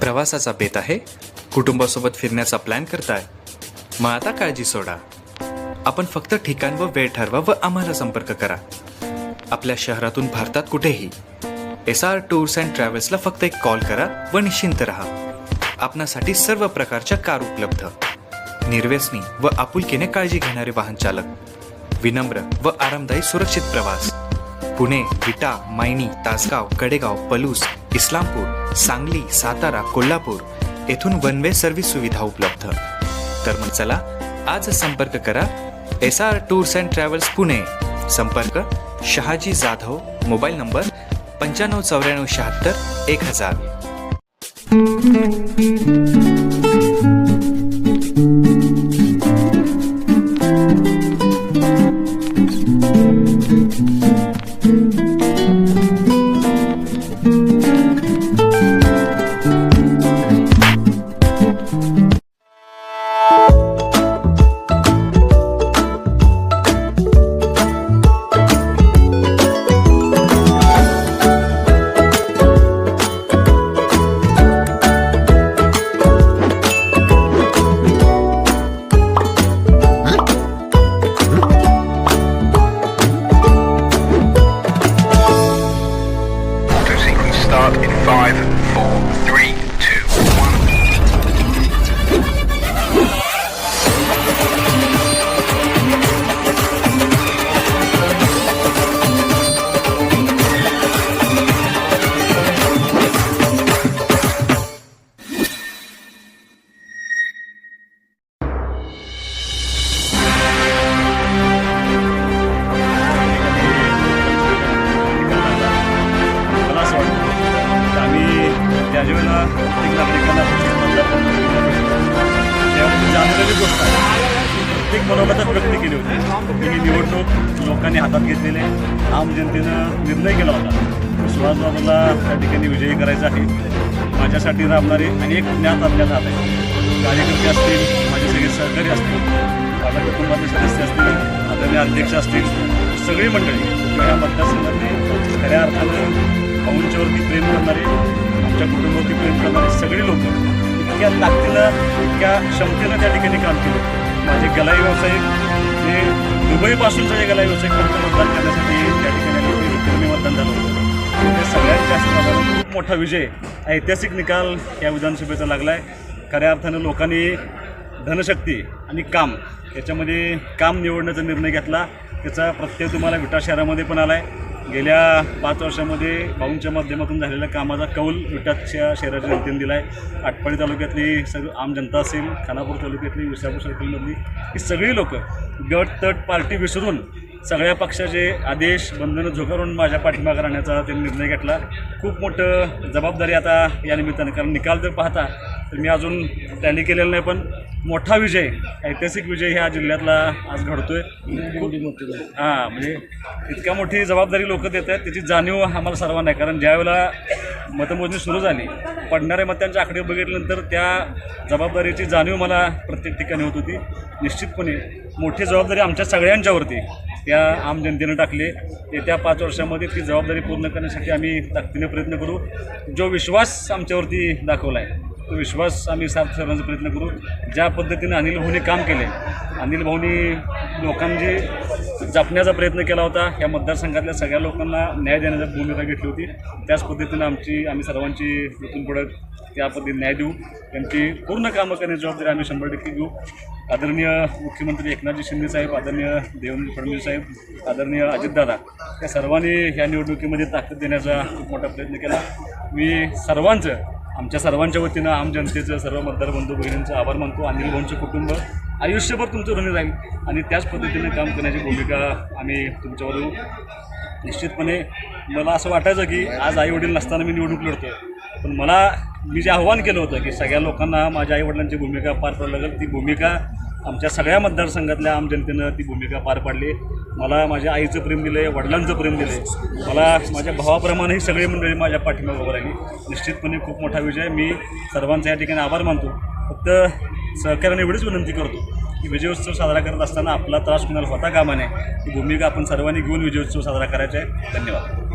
प्रवासाचा बेत आहे कुटुंबासोबत फिरण्याचा प्लॅन करताय. मग आता काळजी सोडा. आपण फक्त ठिकाण व वेळ ठरवा व आम्हाला संपर्क करा. आपल्या शहरातून भारतात कुठेही एस आर टूर्स अँड ट्रॅव्हल्सला फक्त एक कॉल करा व निश्चिंत राहा. आपणासाठी सर्व प्रकारच्या कार उपलब्ध. निर्व्यसनी व आपुलकीने काळजी घेणारे वाहन चालक विनम्र व आरामदायी सुरक्षित प्रवास. पुणे विटा मायनी तासगाव कडेगाव पलूस इस्लामपूर सांगली सातारा कोल्हापूर येथून वन वे सर्व्हिस सुविधा उपलब्ध. तर मग चला आज संपर्क करा S R tours and travels Pune. संपर्क शहाजी जाधव मोबाईल नंबर पंच्याण्णव चौऱ्याण्णव शहात्तर एक हजार. त्यामध्ये गोष्ट आहे. प्रत्येक मनोगतात व्यक्त केली होती. मी ही निवडणूक लोकांनी हातात घेतलेले आम जनतेनं निर्णय केला होता. सुहासबाबाला त्या ठिकाणी विजयी करायचा आहे. माझ्यासाठी राबणारे अनेक ज्ञात आपल्याला हात आहेत. कार्यकर्ते असतील माझे सगळे सहकारी असतील माझ्या कुटुंबातले सदस्य असतील आदरणीय अध्यक्ष असतील सगळी मंडळी या मतदारसंघातले खऱ्या अर्थानं भाऊंच्यावरती प्रेम करणारे आमच्या कुटुंबावरती प्रेम करणारे सगळे लोक इतक्या ताकदीनं इतक्या क्षमतेनं त्या ठिकाणी काम केलं. माझे गलाई व्यावसायिक जे दुबईपासूनचा जे गलाई व्यावसायिक फक्त मतदान करण्यासाठी त्या ठिकाणी आले. मतदान झालं होतं. ते जास्त माझा खूप मोठा विजय ऐतिहासिक निकाल या विधानसभेचा लागला आहे खऱ्या अर्थानं लोकांनी धनशक्ती आणि काम याच्यामध्ये काम निवडण्याचा निर्णय घेतला. त्याचा प्रत्यय तुम्हाला विटा शहरामध्ये पण आला आहे गेल्या पाच वर्षामध्ये भाऊंच्या माध्यमातून झालेल्या कामाचा कौल विटाच्या शहराच्या जनतेने दिला आहे आटपाडी तालुक्यातली सगळं आम जनता असेल खानापूर तालुक्यातली विसापूर सर्कलमधली ही सगळी लोक गट तट पार्टी विसरून सगळ्या पक्षाचे आदेश बंधनं झुगारून माझ्या पाठीमागे राहण्याचा त्यांनी निर्णय घेतला. खूप मोठं जबाबदारी आता या निमित्तानं कारण निकाल जर पाहता तर मी अजून टॅली केलेलं नाही पण मोठा विजय ऐतिहासिक विजय ह्या जिल्ह्यातला आज घडतोय. हां म्हणजे इतक्या मोठी जबाबदारी लोक देत आहेत त्याची जाणीव आम्हाला सर्वांना आहे. कारण ज्यावेळेला मतमोजणी सुरू झाली पडणाऱ्या मतांच्या आकडे बघितल्यानंतर त्या जबाबदारीची जाणीव मला प्रत्येक ठिकाणी होत होती. निश्चितपणे मोठी जबाबदारी आमच्या सगळ्यांच्यावरती त्या आम जनतेनं टाकले येत्या पाच वर्षामध्ये ती जबाबदारी पूर्ण करण्यासाठी आम्ही ताकदीने प्रयत्न करू. जो विश्वास आमच्यावरती दाखवला आहे तो विश्वास आम्ही सार्थ करण्याचा प्रयत्न करू. ज्या पद्धतीने अनिल भाऊनी काम केले अनिल भाऊनी लोकांची जपण्याचा प्रयत्न केला होता. या मतदारसंघातल्या सगळ्या लोकांना न्याय देण्याची भूमिका घेतली होती. त्याच पद्धतीनं आमची आम्ही सर्वांची इथून पुढं त्या पद्धतीने न्याय देऊ. त्यांची पूर्ण कामं करण्याची जबाबदारी आम्ही शंभर टक्के घेऊ. आदरणीय मुख्यमंत्री एकनाथजी शिंदे साहेब आदरणीय देवेंद्र फडणवीस साहेब आदरणीय अजितदादा या सर्वांनी ह्या निवडणुकीमध्ये ताकद देण्याचा खूप मोठा प्रयत्न केला. मी सर्वांचं आमच्या सर्वांच्या वतीनं आम जनतेचं सर्व मतदार बंधू भगिनींचं आभार मानतो. अनिल भाऊंचं कुटुंब आयुष्यभर तुमचं ऋणी राहील. आणि त्याच पद्धतीने काम करण्याची भूमिका आम्ही तुमच्यावर निश्चितपणे मला असं वाटायचं की आज आईवडील नसताना मी निवडणूक लढतो. पण मला मी जे आव्हान केलं होतं की सगळ्या लोकांना माझ्या आईवडिलांची भूमिका पार पाडावी लागेल. ती भूमिका आमच्या सगळ्या मतदारसंघातल्या आम जनतेनं ती भूमिका पार पाडली. मला माझ्या आईचं प्रेम दिलं आहे वडिलांचं प्रेम दिलं आहे मला माझ्या भावाप्रमाणे ही सगळी मंडळी माझ्या पाठीमागे उभं राहिली. निश्चितपणे खूप मोठा विजय. मी सर्वांचा या ठिकाणी आभार मानतो. फक्त सहकार्याने एवढीच विनंती करतो की विजयोत्सव साजरा करत असताना आपला त्रास कुणाला होता कामा नये ही भूमिका आपण सर्वांनी घेऊन विजयोत्सव साजरा करायचा आहे. धन्यवाद.